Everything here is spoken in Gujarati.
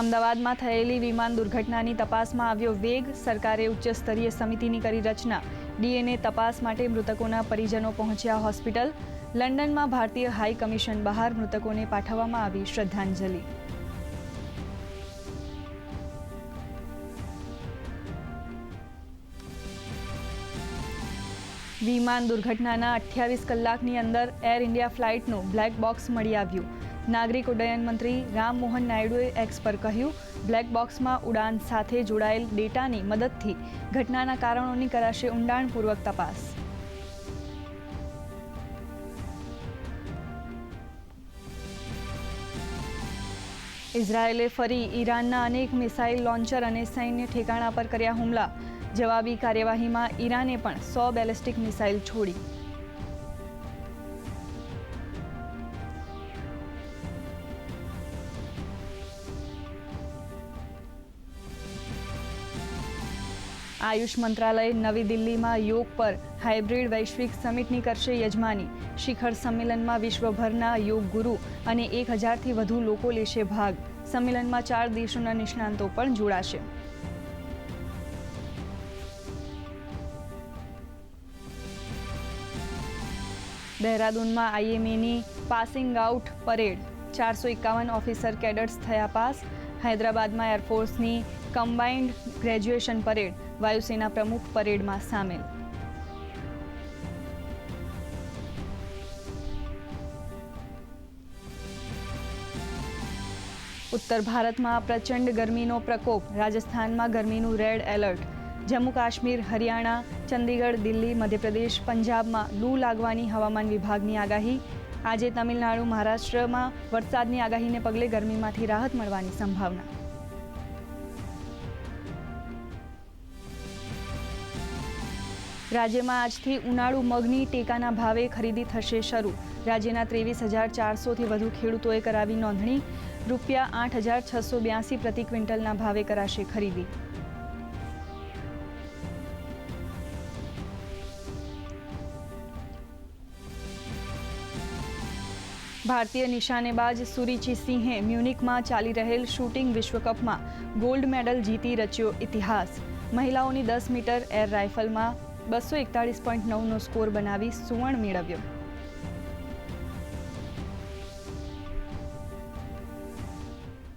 અમદાવાદમાં થયેલી વિમાન દુર્ઘટનાની તપાસમાં આવ્યો વેગ, સરકારે ઉચ્ચ સ્તરીય સમિતિની કરી રચના. ડીએનએ તપાસ માટે મૃતકોના પરિજનો પહોંચ્યા હોસ્પિટલ. લંડનમાં ભારતીય હાઈ કમિશન બહાર મૃતકોને પાઠવવામાં આવી શ્રદ્ધાંજલિ. વિમાન દુર્ઘટનાના અઠ્યાવીસ કલાકની અંદર એર ઇન્ડિયા ફ્લાઇટનું બ્લેક બોક્સ મળી આવ્યું. નાગરિક ઉડ્ડયન મંત્રી રામ મોહન નાયડુએ એક્સ પર કહ્યું, બ્લેક બોક્સમાં ઉડાન સાથે જોડાયેલ ડેટાની મદદથી ઘટનાના કારણોની કરાશે ઊંડાણપૂર્વક તપાસ. ઇઝરાયેલે ફરી ઈરાનના અનેક મિસાઇલ લોન્ચર અને સૈન્ય ઠેકાણા પર કર્યા હુમલા. જવાબી કાર્યવાહીમાં ઈરાને પણ સો બેલિસ્ટિક મિસાઇલ છોડી. આયુષ મંત્રાલય નવી દિલ્હીમાં યોગ પર હાઇબ્રિડ વૈશ્વિક સમિટની કરશે યજમાની. શિખર સંમેલનમાં વિશ્વભરના યોગ ગુરુ અને એક હજારથી વધુ લોકો લેશે ભાગ. સંમેલનમાં ચાર દેશોના નિષ્ણાંતો પણ જોડાશે. દહેરાદૂનમાં આઈએમએની પાસિંગ આઉટ પરેડ. ચારસો એકાવન ઓફિસર કેડર્સ થયા પાસ. હૈદરાબાદમાં એરફોર્સની કમ્બાઇન્ડ ગ્રેજ્યુએશન પરેડ વાયુસેના પ્રમુખ પરેડમાં સામેલ. ઉત્તર ભારતમાં પ્રચંડ ગરમીનો પ્રકોપ. રાજસ્થાનમાં ગરમીનું રેડ એલર્ટ. જમ્મુ કાશ્મીર, હરિયાણા ચંદીગઢ, દિલ્હી, મધ્યપ્રદેશ, પંજાબમાં લૂ લાગવાની હવામાન વિભાગની આગાહી. આજે તમિલનાડુ, મહારાષ્ટ્રમાં વરસાદની આગાહીને પગલે ગરમીમાંથી રાહત મળવાની સંભાવના. રાજ્યમાં આજથી ઉનાળુ મગની ટેકાના ભાવે ખરીદી થશે શરૂ. રાજ્યના ત્રેવીસ હજાર ચારસોથી વધુ ખેડૂતોએ કરાવી નોંધણી. રૂપિયા આઠ હજાર છસો બ્યાસી પ્રતિ ક્વિન્ટલના ભાવે કરાશે ખરીદી. ભારતીય નિશાનેબાજ સુરીચી સિંહે મ્યુનિકમાં ચાલી રહેલ શૂટિંગ વિશ્વકપમાં ગોલ્ડ મેડલ જીતી રચ્યો ઇતિહાસ. મહિલાઓની દસ મીટર એર રાઇફલમાં બસો એકતાળીસ પોઈન્ટ નવનો સ્કોર બનાવી સુવર્ણ મેળવ્યો.